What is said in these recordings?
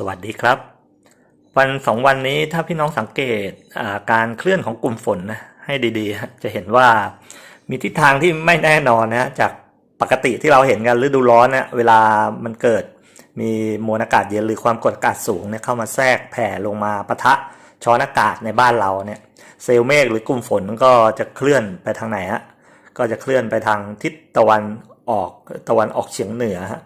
สวัสดีครับ วันสองวันนี้ถ้าพี่น้องสังเกตาการเคลื่อนของกลุ่มฝนนะให้ดีๆ จะเห็นว่ามีทิศทางที่ไม่แน่นอนนะจากปกติที่เราเห็นกันฤดูร้อนนะเวลามันเกิดมีมวลอากาศเย็นหรือความกดอากาศสูงเนี่ยเข้ามาแทรกแผ่ลงมาปะทะช้อนอากาศในบ้านเราเนี่ยเซลล์เมฆหรือกลุ่มฝนก็จะเคลื่อนไปทางไหนฮะก็จะเคลื่อนไปทางทิศตะวันออกตะวันออกเฉียงเหนือฮะ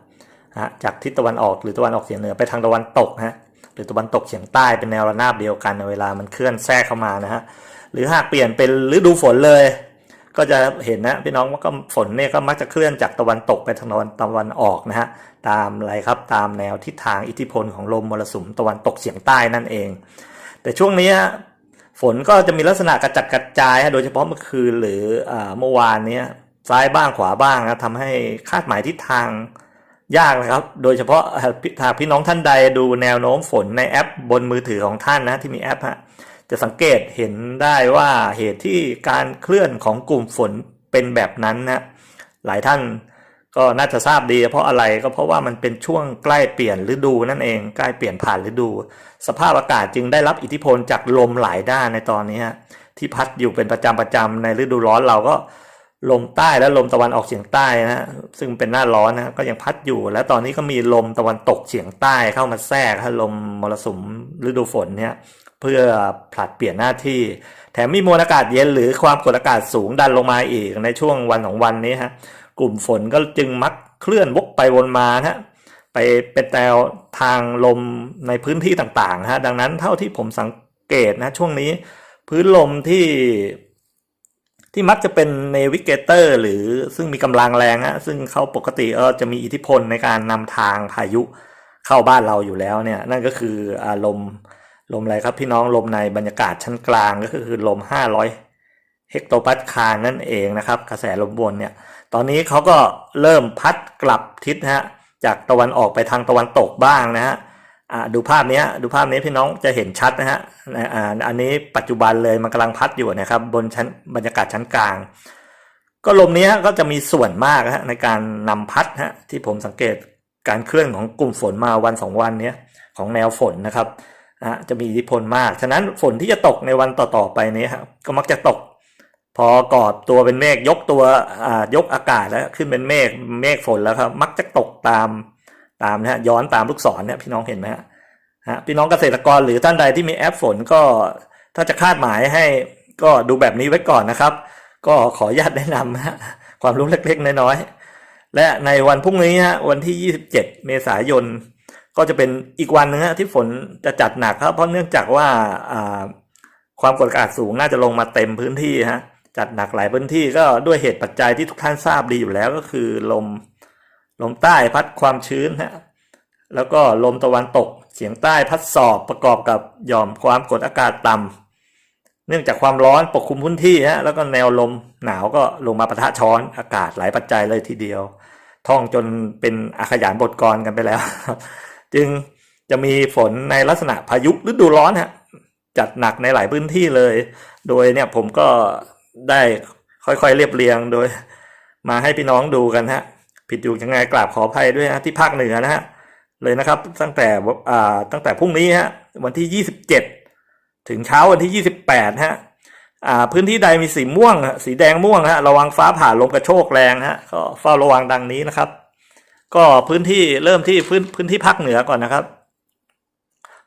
นะจากทิศตะวันออกหรือตะวันออกเฉียงเหนือไปทางตะวันตกนะฮะหรือตะวันตกเฉียงใต้เป็นแนวระนาบเดียวกันเวลามันเคลื่อนแทรกเข้ามานะฮะหรือหากเปลี่ยนเป็นฤดูฝนเลย ก็จะเห็นนะพี่น้องว่าก็ฝนเนี่ยก็มักจะเคลื่อนจากตะวันตกไปทางตะวันตะวันออกนะฮะตามอะไรครับตามแนวทิศทางอิทธิพลของลมมรสุมตะวันตกเฉียงใต้นั่นเอง แต่ช่วงนี้ฝนก็จะมีลักษณะกระจัดกระจายฮะโดยเฉพาะเมื่อคืนหรือเมื่อวานเนี้ยซ้ายบ้างขวาบ้างนะทำให้คาดหมายทิศทาง ยากนะครับ โดยเฉพาะหากพี่น้องท่านใดดูแนวโน้มฝนในแอปบนมือถือของท่านนะที่มีแอปฮะจะสังเกตเห็นได้ว่าเหตุที่การเคลื่อนของกลุ่มฝนเป็นแบบนั้นนะหลายท่านก็น่าจะทราบดี เพราะอะไรก็เพราะว่ามันเป็นช่วงใกล้เปลี่ยนฤดูนั่นเองใกล้เปลี่ยนผ่านฤดู สภาพอากาศจึงได้รับอิทธิพลจากลมหลายด้านในตอนนี้ที่พัดอยู่เป็นประจำประจำในฤดูร้อนเราก็ ลมใต้และลมตะวันออกเฉียงใต้นะซึ่งเป็นหน้าร้อนนะก็ยังพัดอยู่ และตอนนี้ก็มีลมตะวันตกเฉียงใต้เข้ามาแทรกลมมรสุมฤดูฝนเนี่ยเพื่อผลัดเปลี่ยนหน้าที่ แถมมีมวลอากาศเย็นหรือความกดอากาศสูงดันลงมาอีกในช่วงวันของวันนี้ฮะกลุ่มฝนก็จึงมักเคลื่อนวกไปวนมาฮะไปเป็นแนวทางลมในพื้นที่ต่างๆฮะดังนั้นเท่าที่ผมสังเกตนะช่วงนี้ พื้นลมที่ ที่มักจะเป็นเนวิเกเตอร์ หรือซึ่งมีกำลังแรงฮะซึ่งเขาปกติเออจะมีอิทธิพลในการนำทางพายุเข้าบ้านเราอยู่แล้วเนี่ยนั่นก็คืออารมณ์ลมอะไรครับพี่น้องลมในบรรยากาศชั้นกลางก็คือลม 500 เฮกโตปาสคาลนั่นเองนะครับ กระแสลมบนเนี่ยตอนนี้เขาก็เริ่มพัดกลับทิศฮะจากตะวันออกไปทางตะวันตกบ้างนะฮะ ดูภาพนี้ดูภาพนี้พี่น้องจะเห็นชัดนะฮะอ่าอันนี้ปัจจุบันเลยมันกำลังพัดอยู่นะครับบนชั้นบรรยากาศชั้นกลาง ก็ลมนี้ก็จะมีส่วนมากฮะในการนำพัดฮะที่ผมสังเกตการเคลื่อนของกลุ่มฝนมาวันสองวันนี้ของแนวฝนนะครับนะจะมีอิทธิพลมาก ฉะนั้นฝนที่จะตกในวันต่อๆไปนี้ครับก็มักจะตก พอกอดตัวเป็นเมฆยกตัวอ่ายกอากาศแล้วขึ้นเป็นเมฆเมฆฝนแล้วครับ มักจะตกตาม ตามนะฮะย้อนตามลูกศรเนี่ยพี่น้องเห็นไหมฮะฮะพี่น้องเกษตรกรหรือท่านใดที่มีแอปฝนก็ถ้าจะคาดหมายให้ก็ดูแบบนี้ไว้ก่อนนะครับ ก็ขออนุญาตแนะนำฮะความรู้เล็กๆน้อยๆและในวันพรุ่งนี้ฮะวันที่ 27 เมษายน ก็จะเป็นอีกวันหนึงฮะที่ฝนจะจัดหนักครับ เพราะเนื่องจากว่าความกดอากาศสูงน่าจะลงมาเต็มพื้นที่ฮะจัดหนักหลายพื้นที่ก็ด้วยเหตุปัจจัยที่ทุกท่านทราบดีอยู่แล้วก็คือลม ลมใต้พัดความชื้นฮะแล้วก็ลมตะวันตกเฉียงใต้พัดสอบประกอบกับหย่อมความกดอากาศต่ำเนื่องจากความร้อนปกคลุมพื้นที่ฮะแล้วก็แนวลมหนาวก็ลงมาปะทะช้อนอากาศหลายปัจจัยเลยทีเดียว ท่องจนเป็นอาขยานบทกรกันไปแล้ว จึงจะมีฝนในลักษณะพายุฤดูร้อนฮะจัดหนักในหลายพื้นที่เลย โดยเนี่ยผมก็ได้ค่อยๆเรียบเรียงโดย มาให้พี่น้องดูกันฮะ ผิดอยู่ยังไงกราบขออภัยด้วยนะที่ภาคเหนือนะฮะเลยนะครับตั้งแต่อ่าตั้งแต่พรุ่งนี้ฮะวันที่ 27 ถึงเช้าวันที่ 28ฮะอ่าพื้นที่ใดมีสีม่วง สีแดงม่วงฮะระวังฟ้าผ่าลมกระโชกแรงฮะก็เฝ้าระวังดังนี้นะครับ ก็พื้นที่เริ่มที่พื้นพื้นที่ภาคเหนือก่อนนะครับ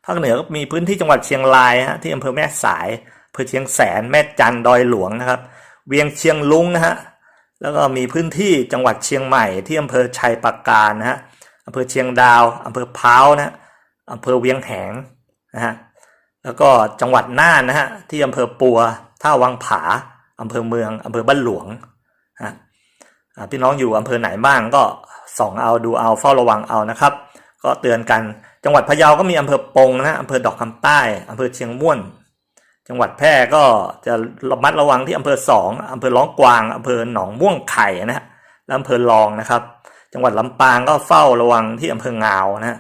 ภาคเหนือก็มีพื้นที่จังหวัดเชียงรายฮะที่อำเภอแม่สายอำเภอเชียงแสนแม่จันดอยหลวงนะครับ เวียงเชียงลุงนะฮะ แล้วก็มีพื้นที่จังหวัดเชียงใหม่ที่อำเภอชัยปราการนะฮะอำเภอเชียงดาวอำเภอพร้าวนะอำเภอเวียงแหงนะฮะแล้วก็จังหวัดน่านนะฮะที่อำเภอปัวท่าวังผาอำเภอเมืองอำเภอบ้านหลวงนะอ่าพี่น้องอยู่อำเภอไหนบ้างก็ส่องเอาดูเอาเฝ้าระวังเอานะครับ ก็เตือนกันจังหวัดพะเยาก็มีอำเภอปงนะฮะอำเภอดอกคำใต้อำเภอเชียงม่วน จังหวัดแพร่ก็จะระมัดระวังที่อำเภอสองอำเภอร้องกวางอำเภอหนองม่วงไข่นะฮะและอำเภอรองนะครับ จังหวัดลำปางก็เฝ้าระวังที่อำเภองาวนะฮะ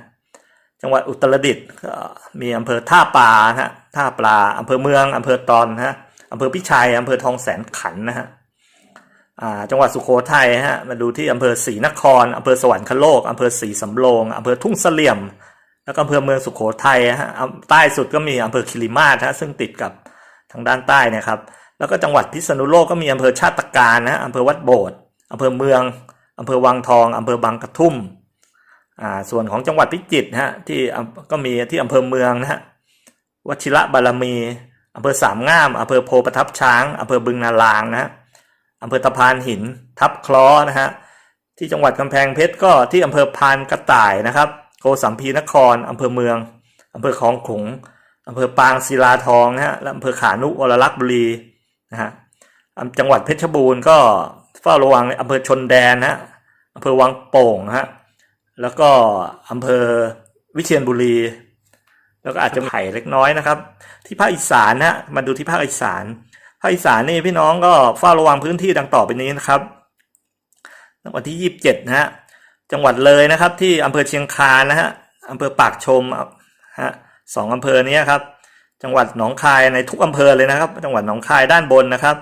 จังหวัดอุตรดิตถ์ก็มีอำเภอท่าปลานะฮะท่าปลาอำเภอเมืองอำเภอตอนนะฮะอำเภอพิชัยอำเภอทองแสนขันนะฮะจังหวัดสุโขทัยฮะมาดูที่อำเภอศรีนครอำเภอสวรรคโลกอำเภอศรีสำโรงอำเภอทุ่งเสลี่ยม แล้วก็อำเภอเมืองสุโขทัยฮะใต้สุดก็มีอำเภอคิริมาศฮะซึ่งติดกับทางด้านใต้นะครับ แล้วก็จังหวัดพิษณุโลกก็มีอำเภอชาติการนะอำเภอวัดโบสถ์อำเภอเมืองอำเภอวังทองอำเภอบางกระทุ่มอ่าส่วนของจังหวัดพิจิตรฮะที่ก็มีที่อำเภอเมืองนะฮะวชิระบารมีอำเภอสามงามอำเภอโพประทับช้างอำเภอบึงนาลางนะฮะอำเภอตะพานหิน ทับคล้อนะฮะที่จังหวัดกำแพงเพชรก็ที่อำเภอพานกระต่ายนะครับ โกสัมพีนครอำเภอเมืองอำเภอคลองขลุงอำเภอปางศิลาทองนะฮะและอำเภอขานุวรลักษ์บุรีนะฮะอ่าจังหวัดเพชรบูรณ์ก็เฝ้าระวังอำเภอชนแดนนะฮะอำเภอวังโป่งนะฮะแล้วก็อำเภอวิเชียรบุรี แล้วก็อาจจะมีไผ่เล็กน้อยนะครับ ที่ภาคอีสานนะฮะมาดูที่ภาคอีสานภาคอีสานนี่พี่น้องก็เฝ้าระวังพื้นที่ดังต่อไปนี้นะครับวันที่ยี่สิบเจ็ดนะฮะ จังหวัดเลยนะครับ ที่อำเภอเชียงคานนะฮะอำเภอปากชมฮะสองอำเภอนี้ครับ จังหวัดหนองคายในทุกอำเภอเลยนะครับ จังหวัดหนองคายด้านบนนะครับ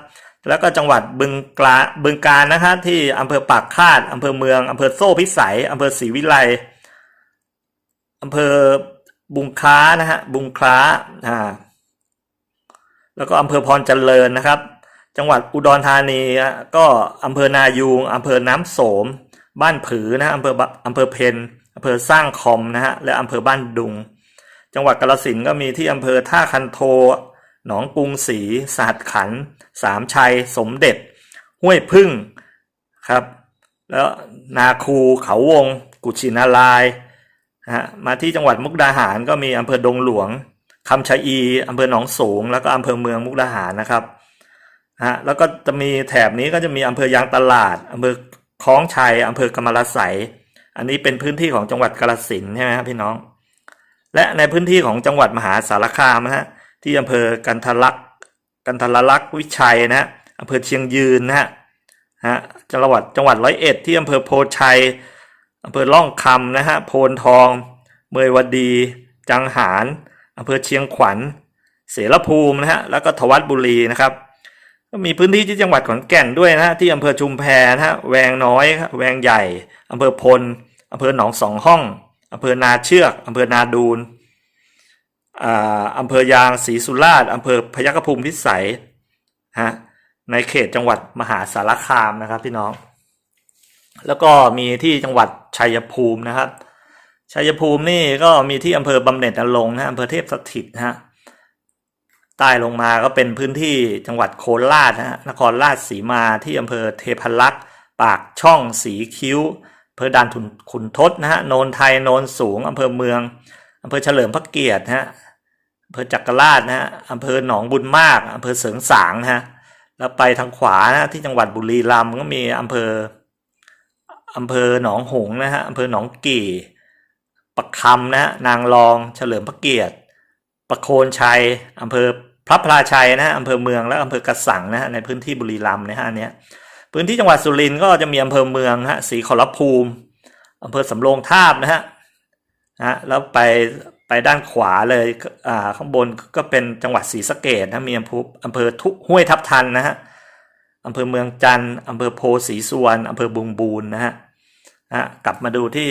แล้วก็จังหวัดบึงกลาบึงการนะครับที่อำเภอปากคาดอำเภอเมืองอำเภอโซ่พิสัยอำเภอศรีวิไลอำเภอบุงคล้านะฮะบุงคล้าอ่าแล้วก็อำเภอพรเจริญนะครับ จังหวัดอุดรธานีก็อำเภอนายูงอำเภอน้ำโสม บ้านผือนะฮะอำเภออำเภอเพนอำเภอสร้างคอมนะฮะและอำเภอบ้านดุง จังหวัดกาฬสินก็มีที่อำเภอท่าคันโท หนองกรุงศรีสหัสขันสามชัย สมเด็จ ห้วยพึ่งครับ แล้วนาคูเขาวง กุชินารายฮะมาที่จังหวัดมุกดาหารก็มีอำเภอดงหลวงคำชะอีอำเภอหนองสูง แล้วก็อำเภอเมืองมุกดาหารนะครับฮะแล้วก็จะมีแถบนี้ก็จะมีอำเภอยางตลาดอำเภอ คล้องชัยอำเภอกำมะละไสอันนี้เป็นพื้นที่ของจังหวัดกาฬสินธุ์ใช่ไหมครับพี่น้อง และในพื้นที่ของจังหวัดมหาสารคามนะฮะที่อำเภอกันทะลักกันทลักษ์วิชัยนะฮะอำเภอเชียงยืนนะฮะฮะจังหวัดจังหวัดร้อยเอ็ดที่อำเภอโพชัยอำเภอล่องคำนะฮะโพนทอง เมยวดี จังหารอำเภอเชียงขวัญ เสรภูมินะฮะแล้วก็ทวัดบุรีนะครับ ก็มีพื้นที่ที่จังหวัดขอนแก่นด้วยนะที่อำเภอชุมแพนะฮะแวงน้อยครับแวงใหญ่อำเภอพลอำเภอหนองสองห้องอำเภอนาเชือกอำเภอนาดูนอ่าอำเภอยางศรีสุราษฎร์อำเภอพยัคฆภูมิพิสัยฮะในเขตจังหวัดมหาสารคามนะครับพี่น้อง แล้วก็มีที่จังหวัดชัยภูมินะครับชัยภูมินี่ก็มีที่อำเภอบำเหน็จนรงค์นะอำเภอเทพสถิตนะฮะ ใต้ลงมาก็เป็นพื้นที่จังหวัดโคราชนะฮะนครราชสีมาที่อำเภอเทพรักษ์ปากช่องสีคิ้วอำเภอด่านขุนขุนทดนะฮะโนนไทยโนนสูงอำเภอเมืองอำเภอเฉลิมพระเกียรตินะฮะอำเภอจักรราชนะฮะอำเภอหนองบุญมากอำเภอเสริงสางนะฮะแล้วไปทางขวานะที่จังหวัดบุรีรัมย์ก็มีอำเภออำเภอหนองหงนะฮะอำเภอหนองกี่ปักคำนะฮะนางรองเฉลิมพระเกียรติประโคนชัยอำเภอ พระพลาชัยนะฮะอำเภอเมืองและอำเภอกระสังนะฮะในพื้นที่บุรีรัมย์นะฮะอันเนี้ยพื้นที่จังหวัดสุรินทร์ก็จะมีอำเภอเมืองฮะศรีขอรภูมิอำเภอสำโรงทาบนะฮะนะฮะแล้วไปไปด้านขวาเลยอ่าข้างบนก็เป็นจังหวัดศรีสะเกดนะมีอำเภออำเภอทุห้วยทับทันนะฮะอำเภอเมืองจันทร์อำเภอโพธิ์ศรีสวรรณอำเภอบุงบูรณ์นะฮะนะฮะกลับมาดูที่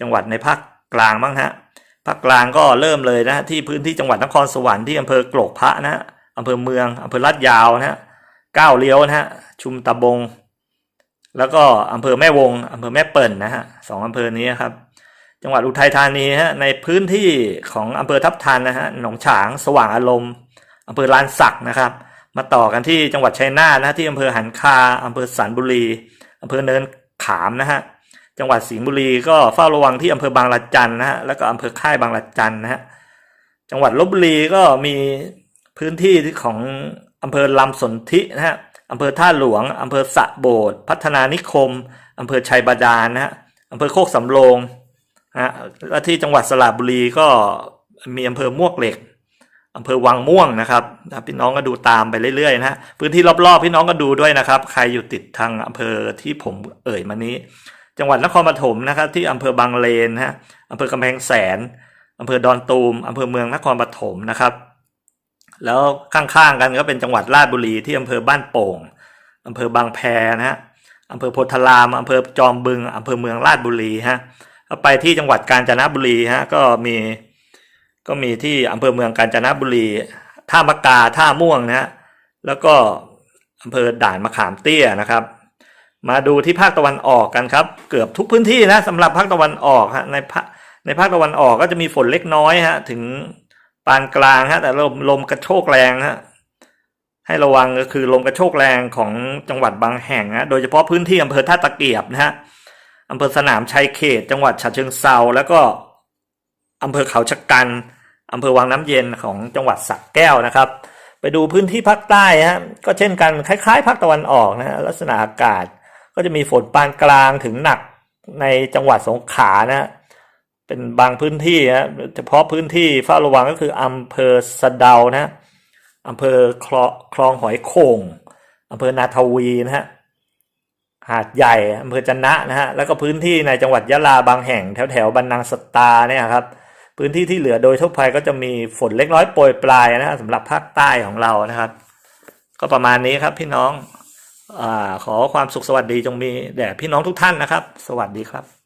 จังหวัดในภาคกลางบ้างฮะ ภาคกลางก็เริ่มเลยนะที่พื้นที่จังหวัดนครสวรรค์ที่อำเภอโกรกพระนะอำเภอเมืองอำเภอลาดยาวนะก้าวเลี้ยวนะฮะชุมตะบง แล้วก็อำเภอแม่วงอำเภอแม่เปิ่นนะฮะสองอำเภอนี้ครับ จังหวัดอุทัยธานีฮะในพื้นที่ของอำเภอทับทันนะฮะหนองฉางสว่างอารมณ์อำเภอลานสักนะครับ มาต่อกันที่จังหวัดชัยนาทนะที่อำเภอหันคาอำเภอสันบุรีอำเภอเนินขามนะฮะ จังหวัดสิงห์บุรีก็เฝ้าระวังที่อำเภอบางละจันนะฮะแล้วก็อำเภอค่ายบางละจันนะฮะจังหวัดลบบุรีก็มีพื้นที่ของอำเภอลำสนธินะฮะอำเภอท่าหลวงอำเภอสะโบดพัฒนานิคมอำเภอชัยบาดาลนะฮะอำเภอโคกสำโรงนะฮะแล้วที่จังหวัดสระบุรีก็มีอำเภอมวกเหล็กอำเภอวังม่วงนะครับพี่น้องก็ดูตามไปเรื่อยๆนะฮะพื้นที่รอบๆพี่น้องก็ดูด้วยนะครับ ใครอยู่ติดทางอำเภอที่ผมเอ่ยมานี้ จังหวัดนครปฐมนะครับที่อำเภอบางเลนฮะอำเภอกำแพงแสนอำเภอดอนตูมอำเภอเมืองนครปฐมนะครับแล้วข้างๆกันก็เป็นจังหวัดราชบุรีที่อำเภอบ้านโป่งอำเภอบางแพนะฮะอำเภอโพธารามอำเภอจอมบึงอำเภอเมืองราชบุรีฮะไปที่จังหวัดกาญจนบุรีฮะก็มีก็มีที่อำเภอเมืองกาญจนบุรี ท่ามะกาท่าม่วงนะฮะแล้วก็อำเภอด่านมะขามเตี้ยนะครับ มาดูที่ภาคตะวันออกกันครับ เกือบทุกพื้นที่นะสำหรับภาคตะวันออกฮะในภาคในภาคตะวันออกก็จะมีฝนเล็กน้อยฮะถึงปานกลางฮะแต่ลมลมกระโชกแรงฮะให้ระวังก็คือลมกระโชกแรงของจังหวัดบางแห่งนะโดยเฉพาะพื้นที่อำเภอท่าตะเกียบนะฮะอำเภอสนามชัยเขต จังหวัดฉะเชิงเซาแล้วก็อำเภอเขาชะกันอำเภอวังน้ำเย็นของจังหวัดสระแก้วนะครับ ไปดูพื้นที่ภาคใต้ฮะก็เช่นกันคล้ายๆภาคตะวันออกนะฮะลักษณะอากาศ ก็จะมีฝนปานกลางถึงหนักในจังหวัดสงขลานะเป็นบางพื้นที่ฮะเฉพาะพื้นที่เฝ้าระวังก็คืออำเภอสะเดานะอำเภอคลอคลองหอยโข่งอำเภอนาทวีนะฮะหาดใหญ่อำเภอจันนะนะฮะแล้วก็พื้นที่ในจังหวัดยะลาบางแห่งแถวแถวบันนังสตาเนี่ยครับพื้นที่ที่เหลือโดยทั่วไปก็จะมีฝนเล็กน้อยโปรยปลายนะฮะสำหรับภาคใต้ของเรานะครับ ก็ประมาณนี้ครับพี่น้อง ขอความสุขสวัสดีจงมีแด่พี่น้องทุกท่านนะครับ สวัสดีครับ